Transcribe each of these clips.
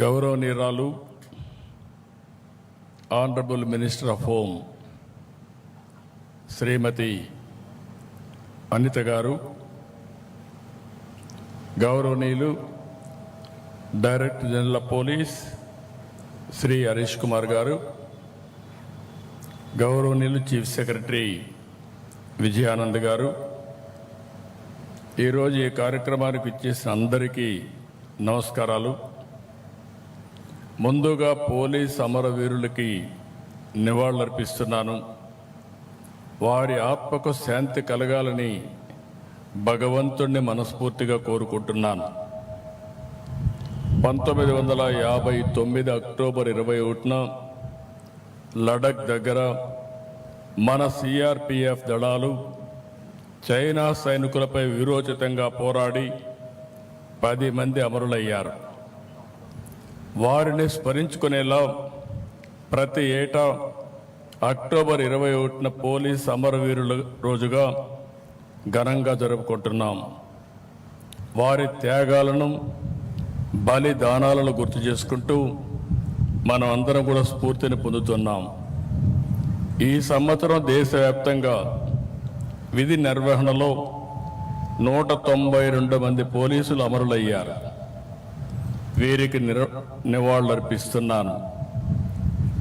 గౌరవనీయురాలు honourable minister of home Shrimati Anitha garu గౌరవనీయులు director general of police Shri Harish Kumar garu గౌరవనీయులు chief secretary Vijayanand గారు ఈరోజు ఈ కార్యక్రమానికి ఇచ్చేసిన అందరికీ నమస్కారాలు. ముందుగా పోలీస్ అమరవీరులకి నివాళులర్పిస్తున్నాను. వారి ఆత్మకు శాంతి కలగాలని భగవంతుణ్ణి మనస్ఫూర్తిగా కోరుకుంటున్నాను. పంతొమ్మిది వందల యాభై తొమ్మిది అక్టోబర్ ఇరవై ఒకటిన లడక్ దగ్గర మన సిఆర్పిఎఫ్ దళాలు చైనా సైనికులపై విరోచితంగా పోరాడి పది మంది అమరులయ్యారు. వారిని స్మరించుకునేలా ప్రతి ఏటా అక్టోబర్ ఇరవై ఒకటిన పోలీస్ అమరవీరుల రోజుగా ఘనంగా జరుపుకుంటున్నాం. వారి త్యాగాలను బలిదానాలను గుర్తు చేసుకుంటూ మనం అందరం కూడా స్ఫూర్తిని పొందుతున్నాం. ఈ సంవత్సరం దేశవ్యాప్తంగా విధి నిర్వహణలో నూట తొంభై రెండు మంది పోలీసులు అమరులయ్యారు. వీరికి నిర నివాళులర్పిస్తున్నాను.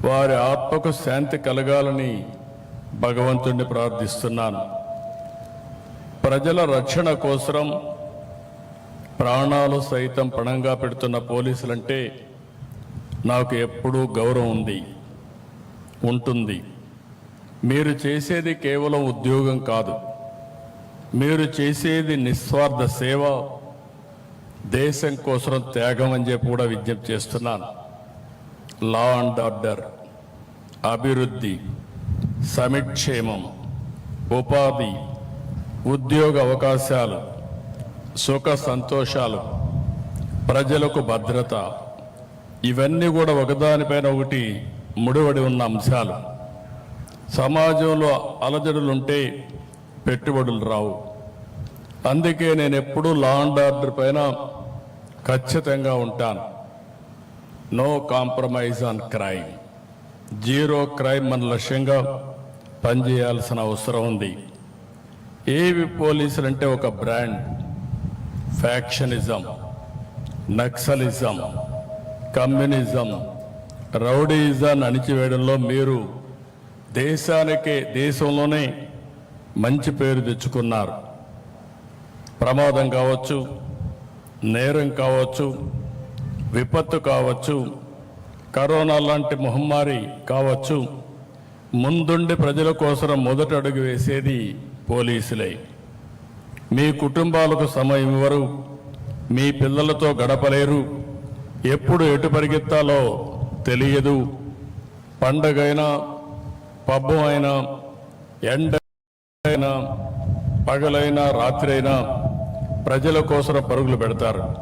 వారి ఆత్మకు శాంతి కలగాలని భగవంతుణ్ణి ప్రార్థిస్తున్నాను. ప్రజల రక్షణ కోసం ప్రాణాలు సైతం పణంగా పెడుతున్న పోలీసులంటే నాకు ఎప్పుడూ గౌరవం ఉంది ఉంటుంది. మీరు చేసేది కేవలం ఉద్యోగం కాదు. మీరు చేసేది నిస్వార్థ సేవ దేశం కోసం త్యాగం అని చెప్పి కూడా విజ్ఞప్తి చేస్తున్నాను. లా అండ్ ఆర్డర్ అభివృద్ధి సమిక్షేమం ఉపాధి ఉద్యోగ అవకాశాలు సుఖ సంతోషాలు ప్రజలకు భద్రత ఇవన్నీ కూడా ఒకదానిపైన ఒకటి ముడివడి ఉన్న అంశాలు. సమాజంలో అలజడులుంటే పెట్టుబడులు రావు. అందుకే నేను ఎప్పుడూ లా అండ్ ఆర్డర్ పైన ఖచ్చితంగా ఉంటాను. No compromise on crime. Zero crime మన లక్ష్యంగా పనిచేయాల్సిన అవసరం ఉంది. ఏవి పోలీసులు అంటే ఒక బ్రాండ్. ఫ్యాక్షనిజం నక్సలిజం కమ్యూనిజం రౌడీజాన్ని అణిచివేయడంలో మీరు దేశానికే దేశంలోనే మంచి పేరు తెచ్చుకున్నారు. ప్రమాదం కావచ్చు నేరం కావచ్చు విపత్తు కావచ్చు కరోనా లాంటి మహమ్మారి కావచ్చు ముందుండి ప్రజల కోసం మొదట అడుగు వేసేది పోలీసులే. మీ కుటుంబాలకు సమయం ఇవ్వరు మీ పిల్లలతో గడపలేరు ఎప్పుడు ఎటు పరిగెత్తాలో తెలియదు. పండగైనా పబ్బం అయినా ఎండ అయినా పగలైనా రాత్రి అయినా ప్రజల కోసం పరుగులు పెడతారు.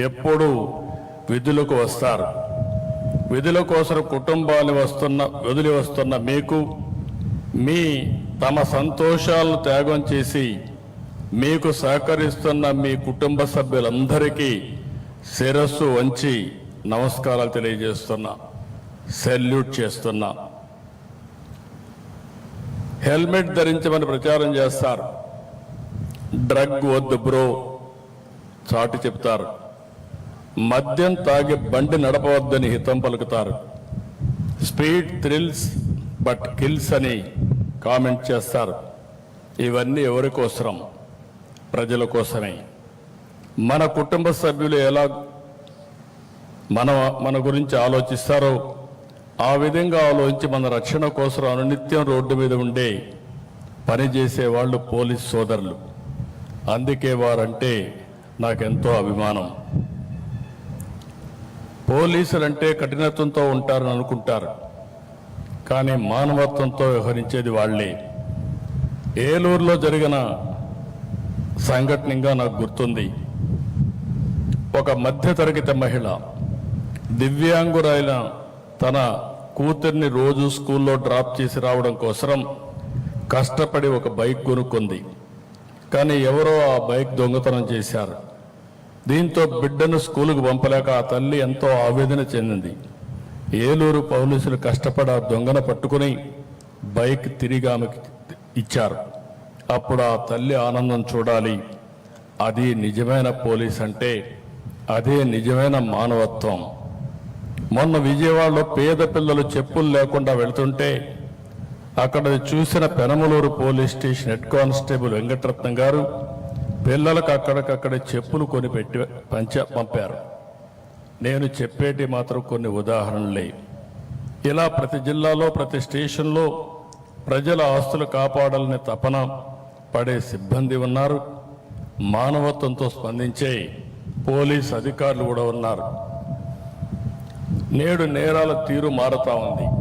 ఎప్పుడు విధులకు వస్తారు. విధుల కోసం కుటుంబాలు వస్తున్న వదిలి వస్తున్న మీకు మీ తమ సంతోషాలను త్యాగం చేసి మీకు సహకరిస్తున్న మీ కుటుంబ సభ్యులందరికీ శిరస్సు వంచి నమస్కారాలు తెలియజేస్తున్నా సెల్యూట్ చేస్తున్నా. హెల్మెట్ ధరించమని ప్రచారం చేస్తారు. డ్రగ్ వద్దు బ్రో. చాటి చెప్తారు. మద్యం తాగి బండి నడపవద్దని హితం పలుకుతారు. స్పీడ్ థ్రిల్స్ బట్ కిల్స్ అని కామెంట్ చేస్తారు. ఇవన్నీ ఎవరి కోసరం ప్రజల కోసమే. మన కుటుంబ సభ్యులు ఎలా మన మన గురించి ఆలోచిస్తారో ఆ విధంగా ఆలోచించి మన రక్షణ కోసం అనునిత్యం రోడ్డు మీద ఉండే పనిచేసే వాళ్ళు పోలీస్ సోదరులు. అందుకే వారంటే నాకెంతో అభిమానం. పోలీసులు అంటే కఠినత్వంతో ఉంటారని అనుకుంటారు. కానీ మానవత్వంతో వ్యవహరించేది వాళ్ళే. ఏలూరులో జరిగిన సంఘటనగా నాకు గుర్తుంది. ఒక మధ్యతరగతి మహిళ దివ్యాంగురైన తన కూతుర్ని రోజు స్కూల్లో డ్రాప్ చేసి రావడం కోసం కష్టపడి ఒక బైక్ కొనుక్కుంది. కానీ ఎవరో ఆ బైక్ దొంగతనం చేశారు. దీంతో బిడ్డను స్కూలుకు పంపలేక ఆ తల్లి ఎంతో ఆవేదన చెందింది. ఏలూరు పోలీసులు కష్టపడి ఆ దొంగను పట్టుకుని బైక్ తిరిగి ఆమెకి ఇచ్చారు. అప్పుడు ఆ తల్లి ఆనందం చూడాలి. అది నిజమైన పోలీస్ అంటే అదే నిజమైన మానవత్వం. మొన్న విజయవాడలో పేద పిల్లలు చెప్పులు లేకుండా వెళ్తుంటే అక్కడ చూసిన Penamaluru police station head constable Venkataratnam garu పిల్లలకు అక్కడికక్కడే చెప్పులు కొని పెట్టి పంచ పంపారు. నేను చెప్పేటి మాత్రం కొన్ని ఉదాహరణలే. ఇలా ప్రతి జిల్లాలో ప్రతి స్టేషన్లో ప్రజల ఆస్తులు కాపాడాలనే తపన పడే సిబ్బంది ఉన్నారు. మానవత్వంతో స్పందించే పోలీస్ అధికారులు కూడా ఉన్నారు. నేడు నేరాల తీరు మారుతా ఉంది.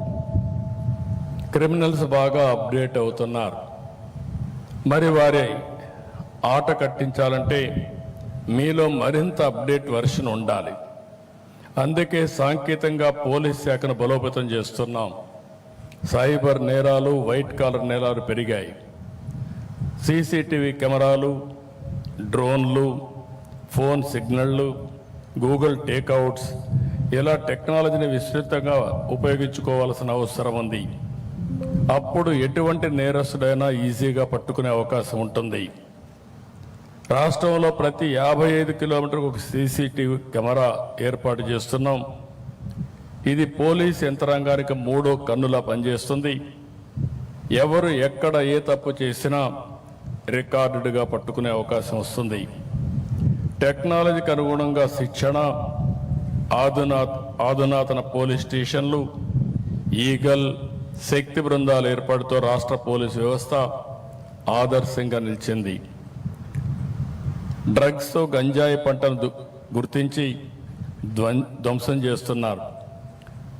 క్రిమినల్స్ బాగా అప్డేట్ అవుతున్నారు. మరి వారి ఆట కట్టించాలంటే మీలో మరింత అప్డేట్ వర్షన్ ఉండాలి. అందుకే సాంకేతికంగా పోలీస్ శాఖను బలోపేతం చేస్తున్నాం. సైబర్ నేరాలు వైట్ కాలర్ నేరాలు పెరిగాయి. సీసీటీవీ కెమెరాలు డ్రోన్లు ఫోన్ సిగ్నళ్ళు గూగుల్ టేక్అవుట్స్ ఇలా టెక్నాలజీని విస్తృతంగా ఉపయోగించుకోవాల్సిన అవసరం ఉంది. అప్పుడు ఎటువంటి నేరస్తుడైనా ఈజీగా పట్టుకునే అవకాశం ఉంటుంది. రాష్ట్రంలో ప్రతి యాభై ఐదు కిలోమీటర్కు ఒక సీసీటీవీ కెమెరా ఏర్పాటు చేస్తున్నాం. ఇది పోలీస్ యంత్రాంగానికి మూడో కన్నులా పనిచేస్తుంది. ఎవరు ఎక్కడ ఏ తప్పు చేసినా రికార్డుగా పట్టుకునే అవకాశం వస్తుంది. టెక్నాలజీకి అనుగుణంగా శిక్షణ ఆధునా ఆధునాతన పోలీస్ స్టేషన్లు ఈగల్ శక్తి బృందాల ఏర్పాటుతో రాష్ట్ర పోలీసు వ్యవస్థ ఆదర్శంగా నిలిచింది. డ్రగ్స్ గంజాయి పంటను గుర్తించి ధ్వం- ధ్వంసం చేస్తున్నారు.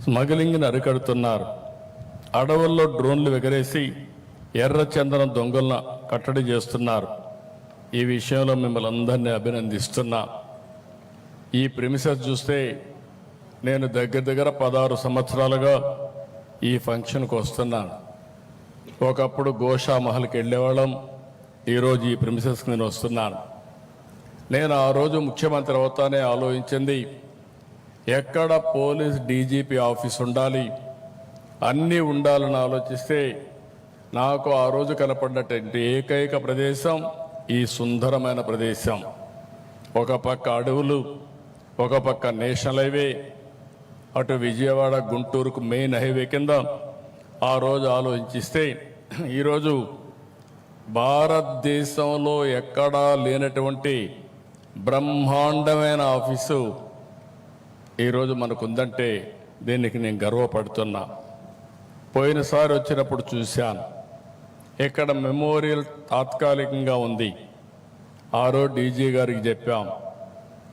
స్మగ్లింగ్ని అరికడుతున్నారు. అడవుల్లో డ్రోన్లు ఎగరేసి ఎర్ర చందనం దొంగలను కట్టడి చేస్తున్నారు. ఈ విషయంలో మిమ్మల్ని అందరినీ అభినందిస్తున్నా. ఈ ప్రిమిసెస్ చూస్తే నేను దగ్గర దగ్గర పదహారు సంవత్సరాలుగా ఈ ఫంక్షన్కి వస్తున్నాను. ఒకప్పుడు గోషా మహల్కి వెళ్ళేవాళ్ళం ఈరోజు ఈ ప్రిమిసెస్కి నేను వస్తున్నాను. నేను ఆ రోజు ముఖ్యమంత్రి అవుతానే ఆలోచించింది. ఎక్కడ పోలీస్ డీజీపీ ఆఫీస్ ఉండాలి? అన్నీ ఉండాలని ఆలోచిస్తే నాకు ఆ రోజు కనపడినటువంటి ఏకైక ప్రదేశం ఈ సుందరమైన ప్రదేశం. ఒక పక్క అడవులు ఒక పక్క నేషనల్ హైవే అటు విజయవాడ గుంటూరుకు మెయిన్ హైవే కింద ఆ రోజు ఆలోచిస్తే ఈరోజు భారతదేశంలో ఎక్కడా లేనటువంటి బ్రహ్మాండమైన ఆఫీసు ఈరోజు మనకు ఉందంటే దీనికి నేను గర్వపడుతున్నా. పోయినసారి వచ్చినప్పుడు చూశాను. ఇక్కడ మెమోరియల్ తాత్కాలికంగా ఉంది. ఆ రోజు డీజీ గారికి చెప్పాం.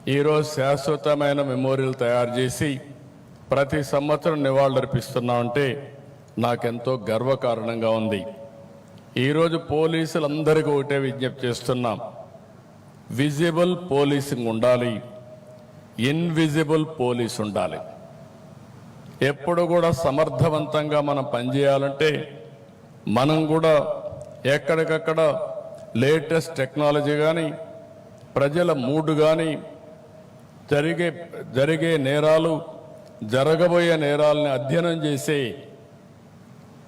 ఈరోజు శాశ్వతమైన మెమోరియల్ తయారు చేసి ప్రతి సంవత్సరం నివాళులర్పిస్తున్నామంటే నాకెంతో గర్వకారణంగా ఉంది. ఈరోజు పోలీసులందరికీ ఒకటే విజ్ఞప్తి చేస్తున్నాం. విజిబుల్ పోలీసింగ్ ఉండాలి. ఇన్విజిబుల్ పోలీస్ ఉండాలి. ఎప్పుడు కూడా సమర్థవంతంగా మనం పనిచేయాలంటే మనం కూడా ఎక్కడికక్కడ లేటెస్ట్ టెక్నాలజీ కానీ ప్రజల మూడు కానీ జరిగే జరిగే నేరాలు జరగబోయే నేరాలని అధ్యయనం చేసే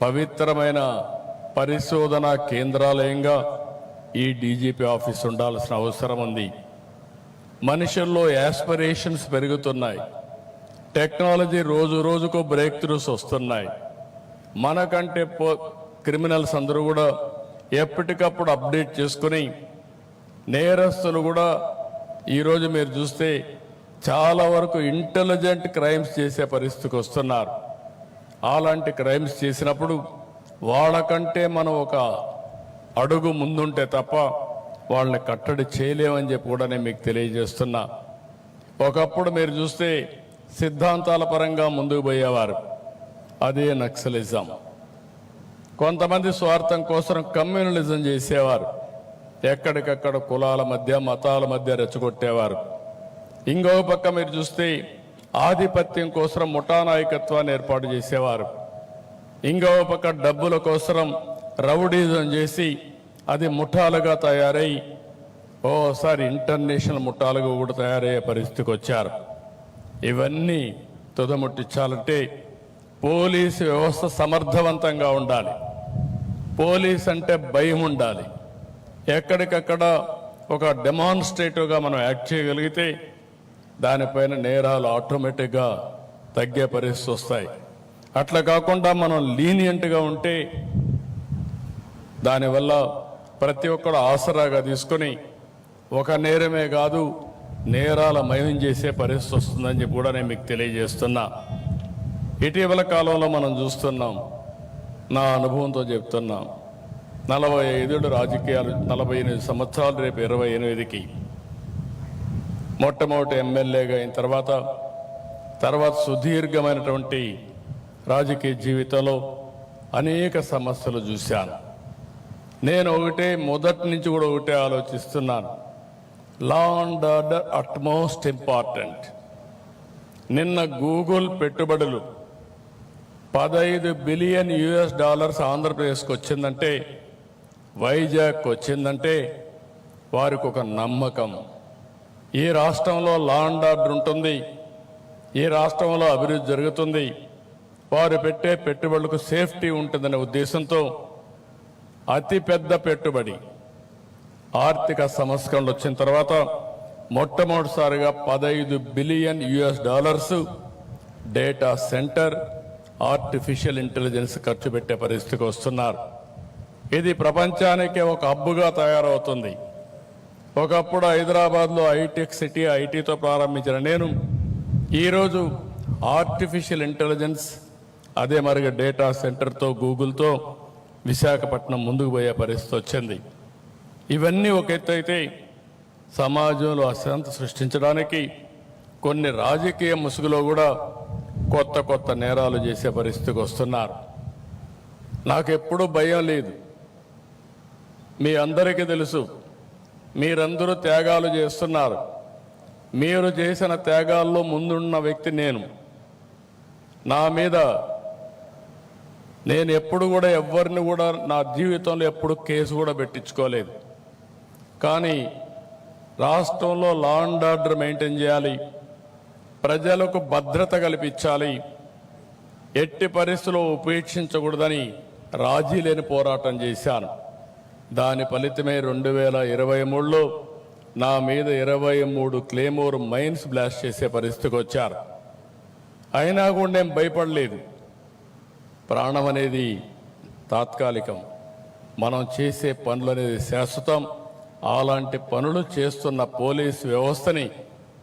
పవిత్రమైన పరిశోధన కేంద్రాలయంగా ఈ డీజీపీ ఆఫీస్ ఉండాల్సిన అవసరం ఉంది. మనుషుల్లో యాస్పిరేషన్స్ పెరుగుతున్నాయి. టెక్నాలజీ రోజు రోజుకు బ్రేక్ త్రూస్ వస్తున్నాయి. మనకంటే పో క్రిమినల్స్ అందరూ కూడా ఎప్పటికప్పుడు అప్డేట్ చేసుకుని నేరస్తులు కూడా ఈరోజు మీరు చూస్తే చాలా వరకు ఇంటెలిజెంట్ క్రైమ్స్ చేసే పరిస్థితికి వస్తున్నారు. అలాంటి క్రైమ్స్ చేసినప్పుడు వాళ్ళకంటే మనం ఒక అడుగు ముందుంటే తప్ప వాళ్ళని కట్టడి చేయలేమని చెప్పి కూడా నేను మీకు తెలియజేస్తున్నా. ఒకప్పుడు మీరు చూస్తే సిద్ధాంతాల పరంగా ముందుకు పోయేవారు. అదే నక్సలిజం. కొంతమంది స్వార్థం కోసం కమ్యూనలిజం చేసేవారు. ఎక్కడికక్కడ కులాల మధ్య మతాల మధ్య రెచ్చగొట్టేవారు. ఇంకో పక్క మీరు చూస్తే ఆధిపత్యం కోసం ముఠా నాయకత్వాన్ని ఏర్పాటు చేసేవారు. ఇంకో పక్క డబ్బుల కోసం రౌడీజం చేసి అది ముఠాలుగా తయారై ఓసారి ఇంటర్నేషనల్ ముఠాలుగా కూడా తయారయ్యే పరిస్థితికి వచ్చారు. ఇవన్నీ తుదముట్టించాలంటే పోలీసు వ్యవస్థ సమర్థవంతంగా ఉండాలి. పోలీస్ అంటే భయం ఉండాలి. ఎక్కడికక్కడ ఒక డెమాన్స్ట్రేటివ్గా మనం యాక్ట్ చేయగలిగితే దానిపైన నేరాలు ఆటోమేటిక్గా తగ్గే పరిస్థితి వస్తాయి. అట్లా కాకుండా మనం లీనియంట్గా ఉంటే దానివల్ల ప్రతి ఒక్కడు ఆసరాగా తీసుకొని ఒక నేరమే కాదు నేరాల మయం చేసే పరిస్థితి వస్తుందని చెప్పి కూడా నేను మీకు తెలియజేస్తున్నా. ఇటీవల కాలంలో మనం చూస్తున్నాం నా అనుభవంతో చెప్తున్నాం. నలభై ఐదేళ్ళు రాజకీయాలు నలభై ఎనిమిది సంవత్సరాలు రేపు ఇరవై ఎనిమిదికి మొట్టమొదటి ఎమ్మెల్యేగా అయిన తర్వాత తర్వాత సుదీర్ఘమైనటువంటి రాజకీయ జీవితంలో అనేక సమస్యలు చూశాను. నేను ఒకటే మొదటి నుంచి కూడా ఒకటే ఆలోచిస్తున్నాను. Law and order utmost important నిన్న గూగుల్ పెట్టుబడులు పదహైదు బిలియన్ యుఎస్ డాలర్స్ ఆంధ్రప్రదేశ్కి వచ్చిందంటే వైజాగ్ వచ్చిందంటే వారికి ఒక నమ్మకం. ఈ రాష్ట్రంలో లా అండ్ ఆర్డర్ ఉంటుంది. ఈ రాష్ట్రంలో అభివృద్ధి జరుగుతుంది. వారు పెట్టే పెట్టుబడులకు సేఫ్టీ ఉంటుందనే ఉద్దేశంతో అతిపెద్ద పెట్టుబడి ఆర్థిక సంస్కరణలు వచ్చిన తర్వాత మొట్టమొదటిసారిగా పదహైదు billion US dollars data centre artificial intelligence ఖర్చు పెట్టే పరిస్థితికి వస్తున్నారు. ఇది ప్రపంచానికే ఒక అబ్బుగా తయారవుతుంది. ఒకప్పుడు హైదరాబాద్లో ఐటెక్ సిటీ ఐటీతో ప్రారంభించిన నేను ఈరోజు ఆర్టిఫిషియల్ ఇంటెలిజెన్స్ అదే మరిగా డేటా సెంటర్తో గూగుల్తో విశాఖపట్నం ముందుకు పోయే పరిస్థితి వచ్చింది. ఇవన్నీ ఒక ఎత్తు అయితే సమాజంలో అశాంతి సృష్టించడానికి కొన్ని రాజకీయ ముసుగులో కూడా కొత్త కొత్త నేరాలు చేసే పరిస్థితికి వస్తున్నారు. నాకెప్పుడూ భయం లేదు. మీ అందరికీ తెలుసు మీరందరూ త్యాగాలు చేస్తున్నారు. మీరు చేసిన త్యాగాల్లో ముందున్న వ్యక్తి నేను. నా మీద నేను ఎప్పుడు కూడా ఎవరిని కూడా నా జీవితంలో ఎప్పుడు కేసు కూడా పెట్టించుకోలేదు. కానీ రాష్ట్రంలో లా అండ్ ఆర్డర్ మెయింటైన్ చేయాలి. ప్రజలకు భద్రత కల్పించాలి. ఎట్టి పరిస్థితుల్లో ఉపేక్షించకూడదని రాజీ లేని పోరాటం చేశాను. దాని ఫలితమే రెండు వేల ఇరవై మూడులో నా మీద ఇరవై మూడు క్లేమోర్ మైన్స్ బ్లాస్ట్ చేసే పరిస్థితికి వచ్చారు. అయినా కూడా నేను భయపడలేదు. ప్రాణం అనేది తాత్కాలికం. మనం చేసే పనులు అనేది శాశ్వతం. అలాంటి పనులు చేస్తున్న పోలీస్ వ్యవస్థని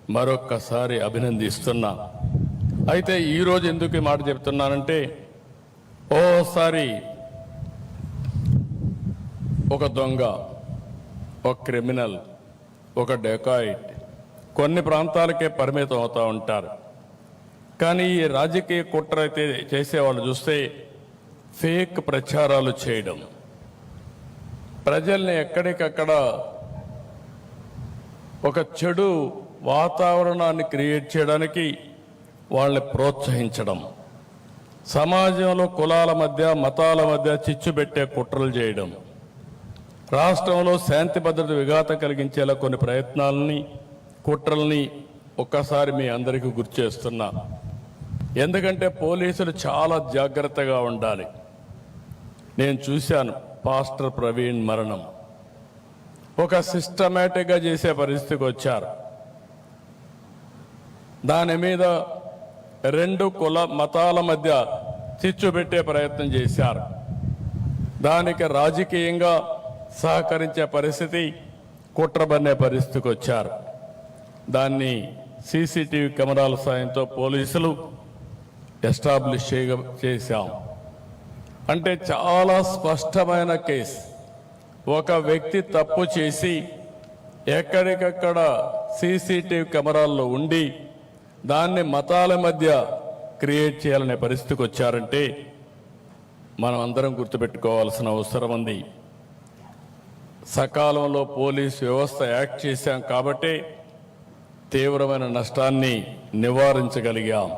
మరొక్కసారి అభినందిస్తున్నా. అయితే ఈరోజు ఎందుకు ఈ మాట చెప్తున్నానంటే ఓసారి ఒక దొంగ ఒక క్రిమినల్ ఒక డెకాయిట్ కొన్ని ప్రాంతాలకే పరిమితం అవుతూ ఉంటారు. కానీ ఈ రాజకీయ కుట్ర అయితే చేసేవాళ్ళు చూస్తే ఫేక్ ప్రచారాలు చేయడం. ప్రజల్ని ఎక్కడికక్కడ ఒక చెడు వాతావరణాన్ని క్రియేట్ చేయడానికి వాళ్ళని ప్రోత్సహించడం. సమాజంలో కులాల మధ్య మతాల మధ్య చిచ్చు పెట్టే కుట్రలు చేయడం. రాష్ట్రంలో శాంతి భద్రత విఘాతం కలిగించేలా కొన్ని ప్రయత్నాలని కుట్రల్ని ఒక్కసారి మీ అందరికీ గుర్తు చేస్తున్నా. ఎందుకంటే పోలీసులు చాలా జాగ్రత్తగా ఉండాలి. నేను చూశాను పాస్టర్ ప్రవీణ్ మరణం. ఒక సిస్టమేటిక్గా చేసే పరిస్థితికి వచ్చారు. దాని మీద రెండు కుల మతాల మధ్య చిచ్చు పెట్టే ప్రయత్నం చేశారు. దానికి రాజకీయంగా సహకరించే పరిస్థితి కుట్రబన్నే పరిస్థితికి వచ్చారు. దాన్ని సీసీటీవీ కెమెరాల సాయంతో పోలీసులు ఎస్టాబ్లిష్ చేయ చేశాం. అంటే చాలా స్పష్టమైన కేసు. ఒక వ్యక్తి తప్పు చేసి ఎక్కడికక్కడ సీసీటీవీ కెమెరాల్లో ఉండి దాన్ని మతాల మధ్య క్రియేట్ చేయాలనే పరిస్థితికి వచ్చారంటే మనం అందరం గుర్తుపెట్టుకోవాల్సిన అవసరం ఉంది. సకాలంలో పోలీస్ వ్యవస్థ యాక్ట్ చేశాం కాబట్టి తీవ్రమైన నష్టాన్ని నివారించగలిగాం.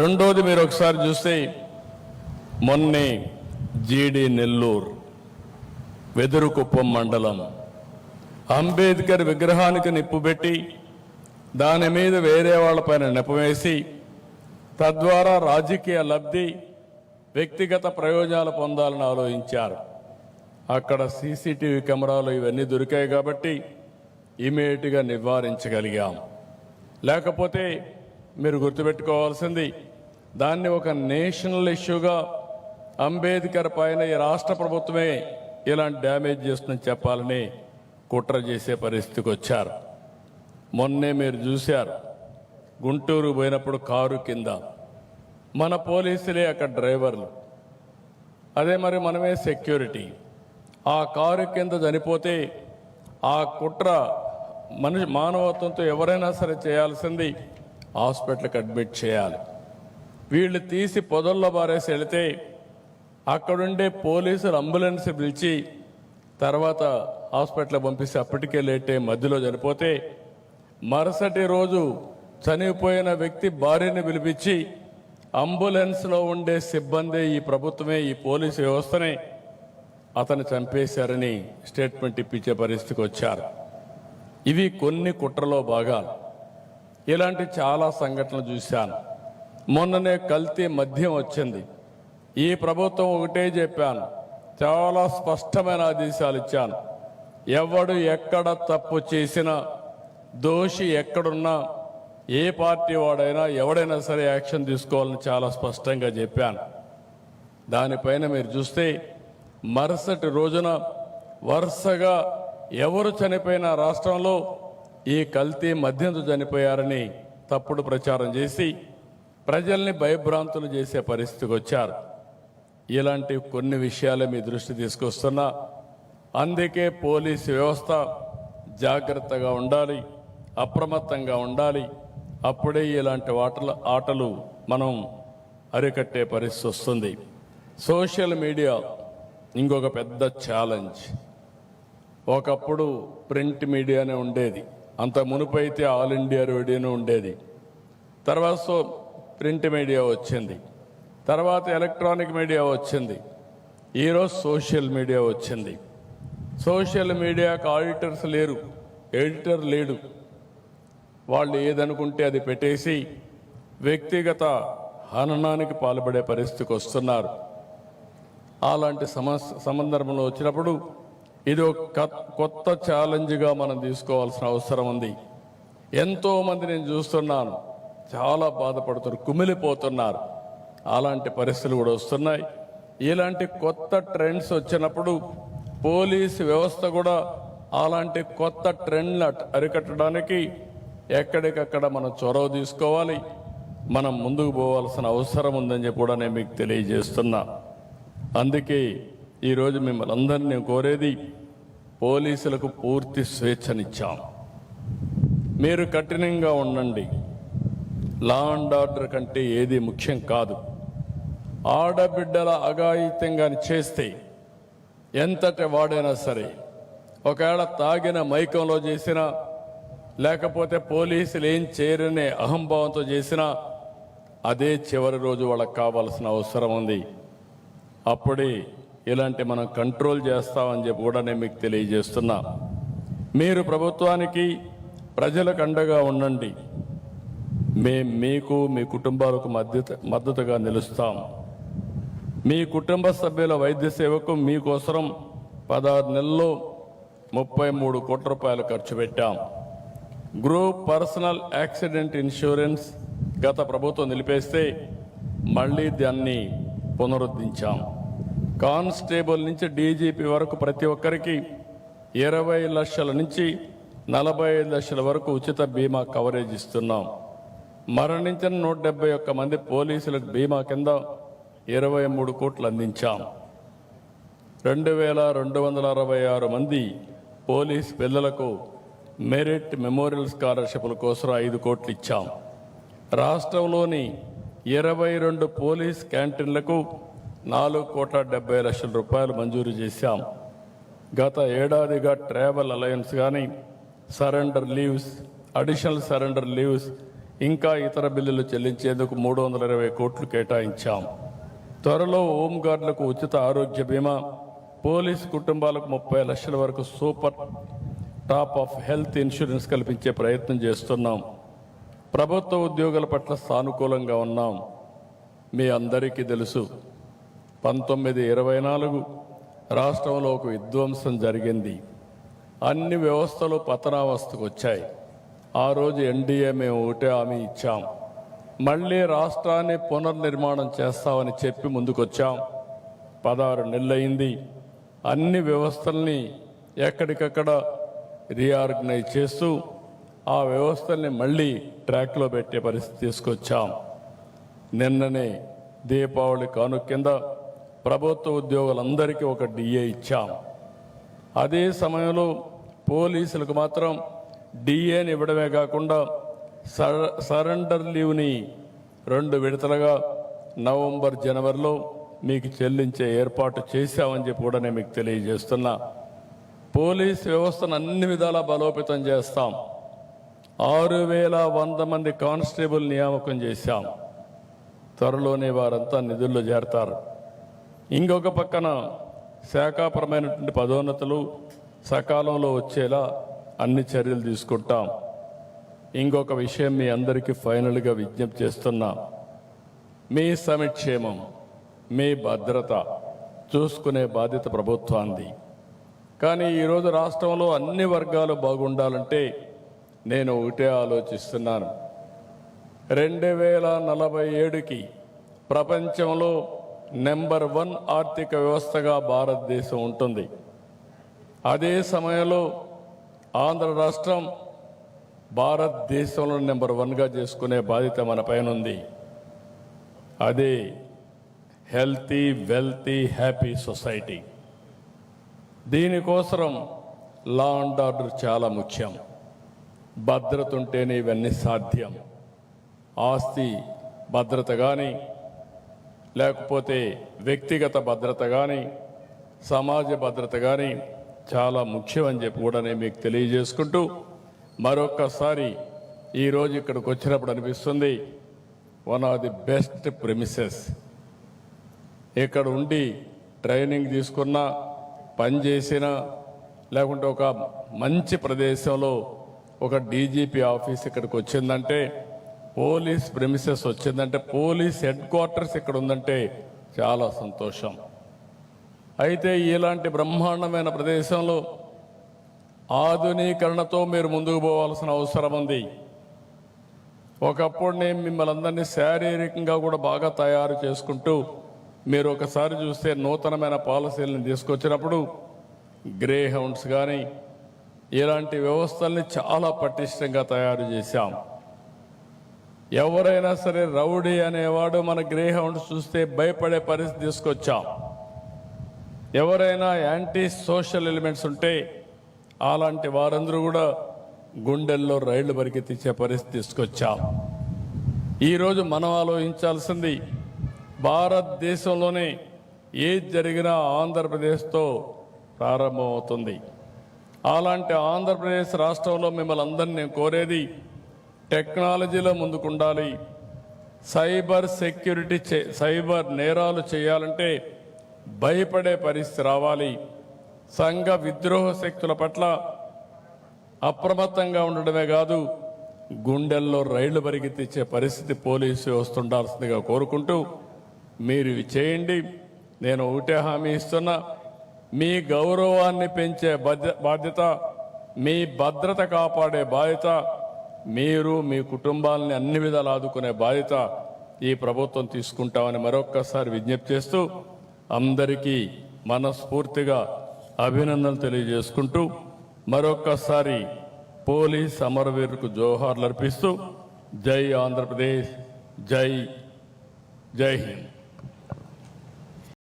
రెండోది మీరు ఒకసారి చూస్తే మొన్నే జీడి నెల్లూరు వెదురుకుప్పం మండలం. అంబేద్కర్ విగ్రహానికి నిప్పు పెట్టి దాని మీద వేరే వాళ్ళపైన నెపవేసి తద్వారా రాజకీయ లబ్ధి వ్యక్తిగత ప్రయోజనాలు పొందాలని ఆలోచించారు. అక్కడ సీసీటీవీ కెమెరాలు ఇవన్నీ దొరికాయి కాబట్టి ఇమీడియట్గా నివారించగలిగాం. లేకపోతే మీరు గుర్తుపెట్టుకోవాల్సింది దాన్ని ఒక నేషనల్ ఇష్యూగా అంబేద్కర్ పైన ఈ రాష్ట్ర ప్రభుత్వమే ఇలాంటి డ్యామేజ్ చేస్తుందని చెప్పాలని కుట్ర చేసే పరిస్థితికి వచ్చారు. మొన్నే మీరు చూశారు గుంటూరు పోయినప్పుడు కారు కింద మన పోలీసులే అక్కడ డ్రైవర్లు. అదే మరి మనమే సెక్యూరిటీ. ఆ కారు కింద చనిపోతే ఆ కుట్ర మనిషి మానవత్వంతో ఎవరైనా సరే చేయాల్సింది హాస్పిటల్కి అడ్మిట్ చేయాలి. వీళ్ళు తీసి పొదల్లో బారేసి వెళితే అక్కడుండే పోలీసులు అంబులెన్స్ పిలిచి తర్వాత హాస్పిటల్ పంపిస్తే అప్పటికే లేటే మధ్యలో చనిపోతే మరుసటి రోజు చనిపోయిన వ్యక్తి భార్యని పిలిపించి అంబులెన్స్లో ఉండే సిబ్బంది ఈ ప్రభుత్వమే ఈ పోలీసు వ్యవస్థనే అతను చంపేశారని స్టేట్మెంట్ ఇప్పించే పరిస్థితికి వచ్చారు. ఇవి కొన్ని కుట్రలో భాగాలు. ఇలాంటి చాలా సంఘటనలు చూశాను. మొన్ననే కల్తీ మద్యం వచ్చింది. ఈ ప్రభుత్వం ఒకటే చెప్పాను. చాలా స్పష్టమైన ఆదేశాలు ఇచ్చాను. ఎవడు ఎక్కడ తప్పు చేసినా దోషి ఎక్కడున్నా ఏ పార్టీ వాడైనా ఎవడైనా సరే యాక్షన్ తీసుకోవాలని చాలా స్పష్టంగా చెప్పాను. దానిపైన మీరు చూస్తే మరుసటి రోజున వరుసగా ఎవరు చనిపోయిన రాష్ట్రంలో ఈ కల్తీ మద్యంతో చనిపోయారని తప్పుడు ప్రచారం చేసి ప్రజల్ని భయభ్రాంతులు చేసే పరిస్థితికి వచ్చారు. ఇలాంటి కొన్ని విషయాలే మీ దృష్టి తీసుకొస్తున్నా. అందుకే పోలీసు వ్యవస్థ జాగ్రత్తగా ఉండాలి అప్రమత్తంగా ఉండాలి. అప్పుడే ఇలాంటి వాటల ఆటలు మనం అరికట్టే పరిస్థితి వస్తుంది. సోషల్ మీడియా ఇంకొక పెద్ద ఛాలెంజ్ ఒకప్పుడు ప్రింట్ మీడియానే ఉండేది. అంత మునుపైతే ఆల్ ఇండియా రేడియోనే ఉండేది. తర్వాత సో ప్రింట్ మీడియా వచ్చింది. తర్వాత ఎలక్ట్రానిక్ మీడియా వచ్చింది. ఈరోజు సోషల్ మీడియా వచ్చింది. సోషల్ మీడియాకు ఆడిటర్స్ లేరు. ఎడిటర్ లేడు. వాళ్ళు ఏదనుకుంటే అది పెట్టేసి వ్యక్తిగత హననానికి పాల్పడే పరిస్థితికి వస్తున్నారు. అలాంటి సమస్య సందర్భంలో వచ్చినప్పుడు ఇది ఒక కొత్త ఛాలెంజ్గా మనం తీసుకోవాల్సిన అవసరం ఉంది. ఎంతోమంది నేను చూస్తున్నాను. చాలా బాధపడుతున్నారు. కుమిలిపోతున్నారు. అలాంటి పరిస్థితులు కూడా వస్తున్నాయి. ఇలాంటి కొత్త ట్రెండ్స్ వచ్చినప్పుడు పోలీసు వ్యవస్థ కూడా అలాంటి కొత్త ట్రెండ్ని అరికట్టడానికి ఎక్కడికక్కడ మనం చొరవ తీసుకోవాలి. మనం ముందుకు పోవాల్సిన అవసరం ఉందని చెప్పి కూడా నేను మీకు తెలియజేస్తున్నా. అందుకే ఈరోజు మిమ్మల్ని అందరినీ నేను కోరేది పోలీసులకు పూర్తి స్వేచ్ఛనిచ్చాం. మీరు కఠినంగా ఉండండి. లా అండ్ ఆర్డర్ కంటే ఏది ముఖ్యం కాదు. ఆడబిడ్డల అఘాయిత్యంగా చేస్తే ఎంతటి వాడైనా సరే ఒకవేళ తాగిన మైకంలో చేసినా లేకపోతే పోలీసులు ఏం చేయరనే అహంభావంతో చేసినా అదే చివరి రోజు వాళ్ళకి కావాల్సిన అవసరం ఉంది. అప్పుడే ఇలాంటి మనం కంట్రోల్ చేస్తామని చెప్పి కూడా నేను మీకు తెలియజేస్తున్నా. మీరు ప్రభుత్వానికి ప్రజలకు అండగా ఉండండి. మేం మీకు మీ కుటుంబాలకు మద్దతు మద్దతుగా నిలుస్తాం. మీ కుటుంబ సభ్యుల వైద్య సేవకు మీకోసరం పదహారు నెలల్లో ముప్పై మూడు కోట్ల రూపాయలు ఖర్చు పెట్టాం. గ్రూప్ పర్సనల్ యాక్సిడెంట్ ఇన్సూరెన్స్ గత ప్రభుత్వం నిలిపేస్తే మళ్ళీ దాన్ని పునరుద్ధరించాం కానిస్టేబుల్ నుంచి డీజీపీ వరకు ప్రతి ఒక్కరికి ఇరవై లక్షల నుంచి నలభై ఐదు లక్షల వరకు ఉచిత బీమా కవరేజ్ ఇస్తున్నాం. మరణించిన నూట డెబ్బై ఒక్క మంది పోలీసులకు బీమా కింద ఇరవై మూడు కోట్లు అందించాం. రెండు వేల రెండు వందల అరవై ఆరు మంది పోలీస్ పిల్లలకు మెరిట్ మెమోరియల్ స్కాలర్షిప్ల కోసం ఐదు కోట్లు ఇచ్చాం. రాష్ట్రంలోని ఇరవై రెండు పోలీస్ క్యాంటీన్లకు నాలుగు కోట్ల డెబ్బై లక్షల రూపాయలు మంజూరు చేశాం. గత ఏడాదిగా ట్రావెల్ అలయన్స్ కానీ surrender leaves additional surrender leaves ఇంకా ఇతర బిల్లులు చెల్లించేందుకు మూడు వందల ఇరవై కోట్లు కేటాయించాం. త్వరలో హోంగార్డులకు ఉచిత ఆరోగ్య బీమా పోలీస్ కుటుంబాలకు ముప్పై లక్షల వరకు super top of health insurance కల్పించే ప్రయత్నం చేస్తున్నాం. ప్రభుత్వ ఉద్యోగుల పట్ల సానుకూలంగా ఉన్నాం. మీ అందరికీ తెలుసు పంతొమ్మిది ఇరవై నాలుగు రాష్ట్రంలో ఒక విధ్వంసం జరిగింది. అన్ని వ్యవస్థలు పతనావస్థకు వచ్చాయి. ఆ రోజు ఎన్డీఏ మేము ఒకటే హామీ ఇచ్చాం. మళ్ళీ రాష్ట్రాన్ని పునర్నిర్మాణం చేస్తామని చెప్పి ముందుకొచ్చాం. పదహారు నెలలైంది. అన్ని వ్యవస్థల్ని ఎక్కడికక్కడ రీఆర్గనైజ్ చేస్తూ ఆ వ్యవస్థల్ని మళ్ళీ ట్రాక్లో పెట్టే పరిస్థితి తీసుకొచ్చాం. నిన్ననే దీపావళి కాను కింద ప్రభుత్వ ఉద్యోగులందరికీ ఒక డిఏ ఇచ్చాం. అదే సమయంలో పోలీసులకు మాత్రం డిఏని ఇవ్వడమే కాకుండా సర- సరెండర్ లీవ్ని రెండు విడతలుగా నవంబర్ జనవరిలో మీకు చెల్లించే ఏర్పాటు చేశామని చెప్పి కూడా నేను మీకు తెలియజేస్తున్నా. పోలీస్ వ్యవస్థను అన్ని విధాలా బలోపేతం చేస్తాం. ఆరు వేల వంద మంది కానిస్టేబుల్ నియామకం చేశాం. త్వరలోనే వారంతా నిధుల్లో చేరతారు. ఇంకొక పక్కన శాఖాపరమైనటువంటి పదోన్నతులు సకాలంలో వచ్చేలా అన్ని చర్యలు తీసుకుంటాం. ఇంకొక విషయం మీ అందరికీ ఫైనల్గా విజ్ఞప్తి చేస్తున్నా. మీ సమిక్షేమం మీ భద్రత చూసుకునే బాధ్యత ప్రభుత్వాన్ని కానీ ఈరోజు రాష్ట్రంలో అన్ని వర్గాలు బాగుండాలంటే నేను ఒకటే ఆలోచిస్తున్నాను. రెండు వేల నలభై ఏడుకి ప్రపంచంలో నెంబర్ వన్ ఆర్థిక వ్యవస్థగా భారతదేశం ఉంటుంది. అదే సమయంలో ఆంధ్ర రాష్ట్రం భారతదేశంలో నెంబర్ వన్గా చేసుకునే బాధ్యత మన పైన ఉంది. అదే హెల్తీ వెల్తీ హ్యాపీ సొసైటీ. దీనికోసం లా అండ్ ఆర్డర్ చాలా ముఖ్యం. భద్రత ఉంటేనే ఇవన్నీ సాధ్యం. ఆస్తి భద్రత కానీ లేకపోతే వ్యక్తిగత భద్రత కానీ సమాజ భద్రత కానీ చాలా ముఖ్యం అని చెప్పి కూడా నేను మీకు తెలియజేసుకుంటూ మరొక్కసారి ఈరోజు ఇక్కడికి వచ్చినప్పుడు అనిపిస్తుంది one of the best premises ఇక్కడ ఉండి ట్రైనింగ్ తీసుకున్నా పని చేసినా లేకుంటే ఒక మంచి ప్రదేశంలో ఒక డీజీపీ ఆఫీస్ ఇక్కడికి వచ్చిందంటే పోలీస్ ప్రిమిసెస్ వచ్చిందంటే పోలీస్ హెడ్ క్వార్టర్స్ ఇక్కడ ఉందంటే చాలా సంతోషం. అయితే ఇలాంటి బ్రహ్మాండమైన ప్రదేశంలో ఆధునీకరణతో మీరు ముందుకు పోవాల్సిన అవసరం ఉంది. ఒకప్పుడు నేను మిమ్మల్ని అందరినీ శారీరకంగా కూడా బాగా తయారు చేసుకుంటూ మీరు ఒకసారి చూస్తే నూతనమైన పాలసీలను తీసుకొచ్చినప్పుడు గ్రే హౌండ్స్ కానీ ఇలాంటి వ్యవస్థల్ని చాలా పటిష్టంగా తయారు చేశాం. ఎవరైనా సరే రౌడీ అనేవాడు మన గ్రేహౌండ్ చూస్తే భయపడే పరిస్థితి తీసుకొచ్చాం. ఎవరైనా యాంటీ సోషల్ ఎలిమెంట్స్ ఉంటే అలాంటి వారందరూ కూడా గుండెల్లో రైళ్ళు పరిగెత్తించే పరిస్థితి తీసుకొచ్చాం. ఈరోజు మనం ఆలోచించాల్సింది భారతదేశంలోనే ఏది జరిగినా ఆంధ్రప్రదేశ్తో ప్రారంభమవుతుంది. అలాంటి ఆంధ్రప్రదేశ్ రాష్ట్రంలో మిమ్మల్ని అందరినీ నేను కోరేది టెక్నాలజీలో ముందుకుండాలి. సైబర్ సెక్యూరిటీ చే సైబర్ నేరాలు చేయాలంటే భయపడే పరిస్థితి రావాలి. సంఘ విద్రోహ శక్తుల పట్ల అప్రమత్తంగా ఉండడమే కాదు గుండెల్లో రైళ్ళు పరిగెత్తిచ్చే పరిస్థితి పోలీసు వస్తుండాల్సిందిగా కోరుకుంటూ మీరు ఇవి చేయండి. నేను ఒకటే హామీ ఇస్తున్నా. మీ గౌరవాన్ని పెంచే బాధ్య- బాధ్యత మీ భద్రత కాపాడే బాధ్యత మీరు మీ కుటుంబాలని అన్ని విధాలు ఆదుకునే బాధ్యత ఈ ప్రభుత్వం తీసుకుంటామని మరొక్కసారి విజ్ఞప్తి చేస్తూ అందరికీ మనస్ఫూర్తిగా అభినందనలు తెలియజేసుకుంటూ మరొక్కసారి పోలీస్ అమరవీరుకు జోహార్లు అర్పిస్తూ జై ఆంధ్రప్రదేశ్ జై జై హింద్.